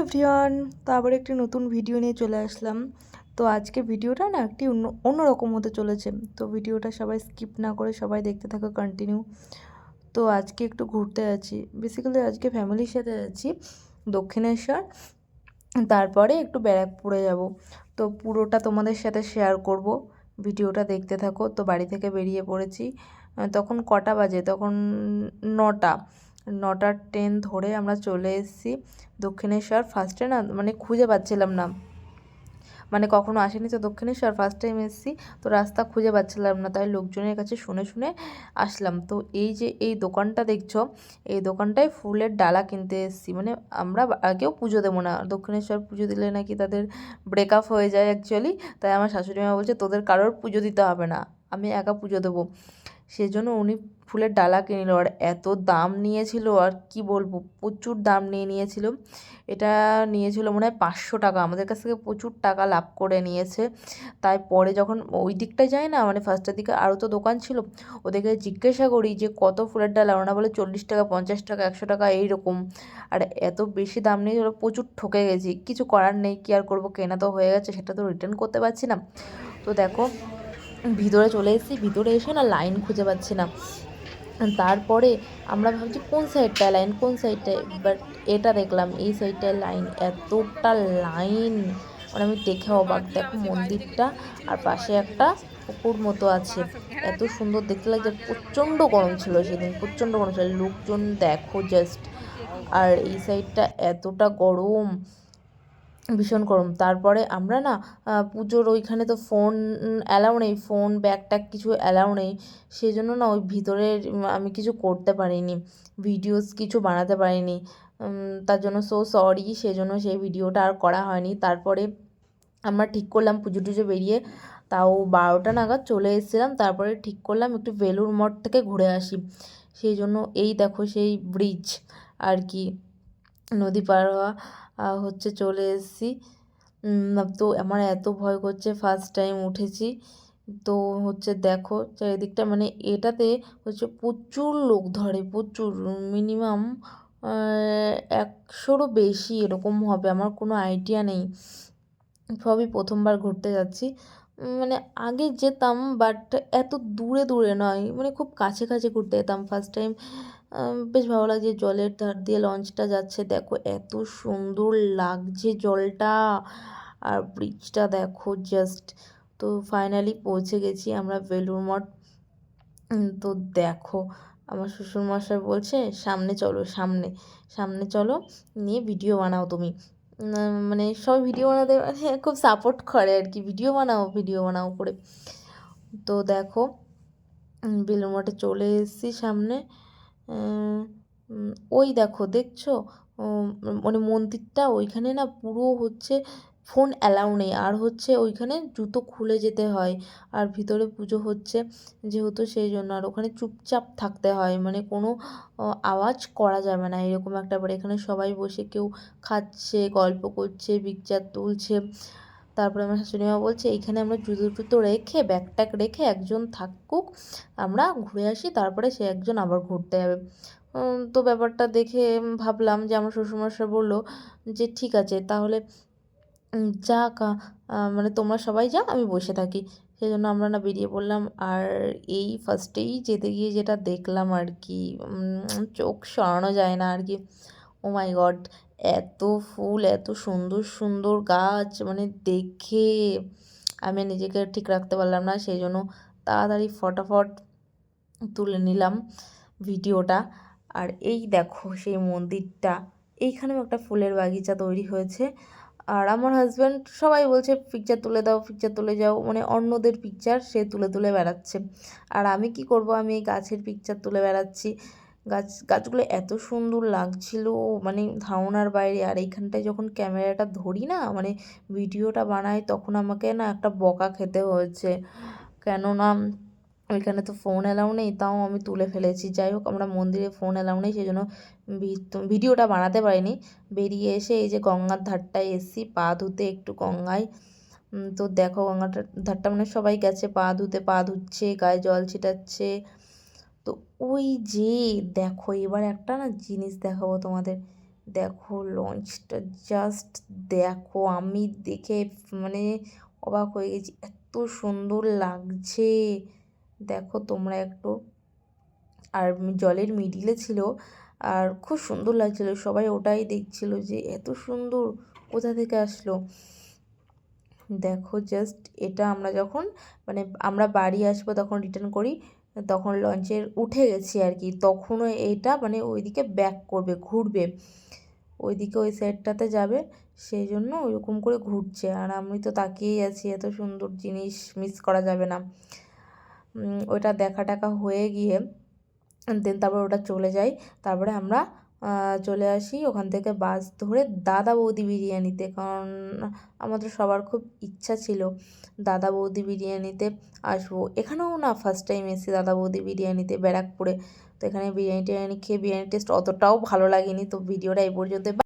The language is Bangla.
এভরিওয়ান, তো আবার একটি নতুন ভিডিও নিয়ে চলে আসলাম। তো আজকে ভিডিওটা না একটি অন্য অন্যরকম হতে চলেছে। তো ভিডিওটা সবাই স্কিপ না করে সবাই দেখতে থাকো কন্টিনিউ তো আজকে একটু ঘুরতে যাচ্ছি। বেসিক্যালি আজকে ফ্যামিলির সাথে যাচ্ছি দক্ষিণেশ্বর। তারপরে একটু ব্যারাকপুরে যাব। তো পুরোটা তোমাদের সাথে শেয়ার করব। ভিডিওটা দেখতে থাকো। তো বাড়ি থেকে বেরিয়ে পড়েছি। তখন কটা বাজে? তখন নটা। নটার ট্রেন ধরে আমরা চলে এসেছি দক্ষিণেশ্বর ফার্স্টে না মানে খুঁজে পাচ্ছিলাম না। মানে কখনো আসেনি তো দক্ষিণেশ্বর ফার্স্ট টাইম এসেছি, তো রাস্তা খুঁজে পাচ্ছিলাম না, তাই লোকজনের কাছে শুনে শুনে আসলাম। তো এই যে এই দোকানটা দেখছ, এই দোকানটায় ফুলের ডালা কিনতে এসেছি। মানে আমরা কেউ পুজো দেবো না, দক্ষিণেশ্বর পুজো দিলে নাকি তাদের ব্রেকআপ হয়ে যায় অ্যাকচুয়ালি তাই আমার শাশুড়ি মা বলছে, তোদের কারোর পুজো দিতে হবে না, আমি একা পুজো দেবো। সেজন্য উনি ফুলের ডালা কিনল আর এত দাম নিয়েছিল, আর কি বলব, প্রচুর দাম নিয়ে নিয়েছিল। এটা নিয়েছিল মনে হয় পাঁচশো টাকা। আমাদের কাছ থেকে প্রচুর টাকা লাভ করে নিয়েছে। তাই পরে যখন ওই দিকটা যায় না মানে ফার্স্টের দিকে আরও তো দোকান ছিল, ওদেরকে জিজ্ঞাসা করি যে কত ফুলের ডালা? ওরা বলে চল্লিশ টাকা, পঞ্চাশ টাকা, একশো টাকা, এইরকম। আর এত বেশি দাম নিয়ে ওরা প্রচুর ঠকে গেছি। কিছু করার নেই, কি আর করব? কেনা তো হয়ে গেছে, সেটা তো রিটার্ন করতে পারছি না। তো দেখো ভিতরে চলে এসেছি, ভিতরে এসে না লাইন খুঁজে পাচ্ছি না। তারপরে আমরা ভাবছি কোন সাইডটায় লাইন কোন সাইডটায় বাট এটা দেখলাম, এই সাইডটায় লাইন এতটা লাইন মানে আমি দেখে অবাক। দেখো মন্দিরটা আর পাশে একটা পুকুর মতো আছে। এত সুন্দর, দেখতে লাগছে প্রচণ্ড গরম ছিল সেদিন, প্রচণ্ড গরম ছিল। লোকজন দেখো জাস্ট আর এই সাইডটা এতটা গরম। ভীষণ গরম। তারপরে আমরা না পুজোর ওইখানে তো ফোন অ্যালাউ নেই ফোন ব্যাগ ট্যাগ কিছু অ্যালাউ নেই। সেই জন্য না ওই ভিতরের আমি কিছু করতে পারিনি ভিডিওস কিছু বানাতে পারিনি। তার জন্য সো সরি সেজন্য সেই ভিডিওটা আর করা হয়নি। তারপরে আমরা ঠিক করলাম পুজো টুজো বেরিয়ে, তাও বারোটা নাগাদ চলে এসেছিলাম। তারপরে ঠিক করলাম একটু বেলুড় মঠ থেকে ঘুরে আসি। সেই জন্য এই দেখো সেই ব্রিজ আর কি, নদী পার হওয়া। হচ্ছে চলে এসেছি। তো আমার এত ভয় করছে ফার্স্ট টাইম উঠেছি। তো হচ্ছে দেখো, চারিদিকটা মানে এটাতে হচ্ছে প্রচুর লোক ধরে, প্রচুর মিনিমাম একশোরও বেশি এরকম হবে আমার কোনো আইডিয়া নেই। সবই প্রথমবার ঘুরতে যাচ্ছি। মানে আগে যেতাম বাট এত দূরে দূরে নয় মানে খুব কাছে কাছে ঘুরতে যেতাম ফার্স্ট টাইম বেশ ভালো লাগছে জলের ধার দিয়ে লঞ্চটা যাচ্ছে। দেখো এত সুন্দর লাগছে জলটা। আর ব্রিজটা দেখো জাস্ট তো ফাইনালি পৌঁছে গেছি আমরা বেলুড় মঠ তো দেখো আমার শ্বশুরমশাই বলছে, সামনে চলো, সামনে সামনে চলো, নিয়ে ভিডিও বানাও তুমি। মানে সব ভিডিও বানাতে মানে খুব সাপোর্ট করে আর কি ভিডিও বানাও ভিডিও বানাও করে। তো দেখো বেলুড় মঠে চলে এসেছি সামনে। ওই দেখো, দেখছ? মানে মন্দিরটা ওইখানে না পুরো হচ্ছে ফোন অ্যালাউ নেই। আর হচ্ছে ওইখানে জুতো খুলে যেতে হয়। আর ভিতরে পুজো হচ্ছে যেহেতু সেই জন্য। আর ওখানে চুপচাপ থাকতে হয়। মানে কোনো আওয়াজ করা যাবে না। এরকম একটা ব্যাপার। এখানে সবাই বসে কেউ খাচ্ছে, গল্প করছে পিকচার তুলছে। তারপরে আমার শাশুড়ি মা বলছে, এইখানে আমরা জুতো টুতো রেখে ব্যাগ ট্যাগ রেখে একজন থাকুক, আমরা ঘুরে আসি, তারপরে সে একজন আবার ঘুরতে যাবে। তো ব্যাপারটা দেখে ভাবলাম যে আমার শ্বশুরমশাই বলল যে, ঠিক আছে, তাহলে যা মানে তোমরা সবাই যাও, আমি বসে থাকি। সেই জন্য আমরা না বেরিয়ে পড়লাম। আর এই ফার্স্টেই যেতে গিয়ে যেটা দেখলাম আর কি চোখ সরানো যায় না আর কি। ও মাই গড এত ফুল, এত সুন্দর সুন্দর গাছ মানে দেখে আমি নিজেকে ঠিক রাখতে পারলাম না, সেই জন্য তাড়াতাড়ি ফটাফট তুলে নিলাম ভিডিওটা। আর এই দেখো সেই মন্দিরটা এইখানেও একটা ফুলের বাগিচা তৈরি হয়েছে। আর আমার হাজব্যান্ড সবাই বলছে পিকচার তুলে দাও পিকচার তুলে যাও। মানে অন্যদের পিকচার সে তুলে তুলে বেড়াচ্ছে। আর আমি কি করব? আমি এই গাছের পিকচার তুলে বেড়াচ্ছি। গাছ, গাছগুলো এত সুন্দর লাগছিল মানে ধারণার বাইরে। আর এইখানটায় যখন ক্যামেরাটা ধরি না মানে ভিডিওটা বানাই, তখন আমাকে না একটা বকা খেতে হয়েছে। কেননা ওইখানে তো ফোন অ্যালাউ নেই, তাও আমি তুলে ফেলেছি। যাই হোক, আমরা মন্দিরে ফোন অ্যালাউ নেই সেই জন্য ভিডিওটা বানাতে পারিনি। বেরিয়ে এসে এই যে গঙ্গার ধারটায় এসছি, পা ধুতে একটু গঙ্গায়। তো দেখো গঙ্গাটার ধারটা মানে সবাই গেছে, পা ধুতে, পা ধুচ্ছে, গায়ে জল ছিটাচ্ছে। তো ওই যে দেখো এবার একটা না জিনিস দেখাবো তোমাদের। দেখো লঞ্চটা জাস্ট দেখো, আমি দেখে মানে অবাক হয়ে গেছি, এত সুন্দর লাগছে। দেখো তোমরা একটু, আর জলের মিডিলে ছিল, আর খুব সুন্দর লাগছিল, সবাই ওটাই দেখছিল যে এত সুন্দর, কোথা থেকে আসলো? দেখো জাস্ট এটা আমরা যখন মানে আমরা বাড়ি আসব তখন রিটার্ন করি তখন লঞ্চের উঠে গেছি আর কি তখনও এইটা মানে ওইদিকে ব্যাক করবে, ঘুরবে। ওইদিকে ওই সাইডটাতে যাবে, সেই জন্য ওইরকম করে ঘুরছে। আর আমি তো তাকিয়েই আছি, এত সুন্দর জিনিস মিস করা যাবে না। ওইটা দেখা টাকা হয়ে গিয়ে দেন তারপর ওটা চলে যাই। তারপরে আমরা চলে আসি। ওখান থেকে বাস ধরে দাদা বৌদি বিরিয়ানিতে, কারণ আমাদের সবার খুব ইচ্ছা ছিল দাদা বৌদি বিরিয়ানিতে আসব। এখানেও না ফার্স্ট টাইম এসেছি দাদা বৌদি বিরিয়ানিতে ব্যারাকপুরে। তো এখানে বিরিয়ানি টিরিয়ানি খেয়ে বিরিয়ানি টেস্ট অতটাও ভালো লাগেনি। তো ভিডিওটা এই পর্যন্ত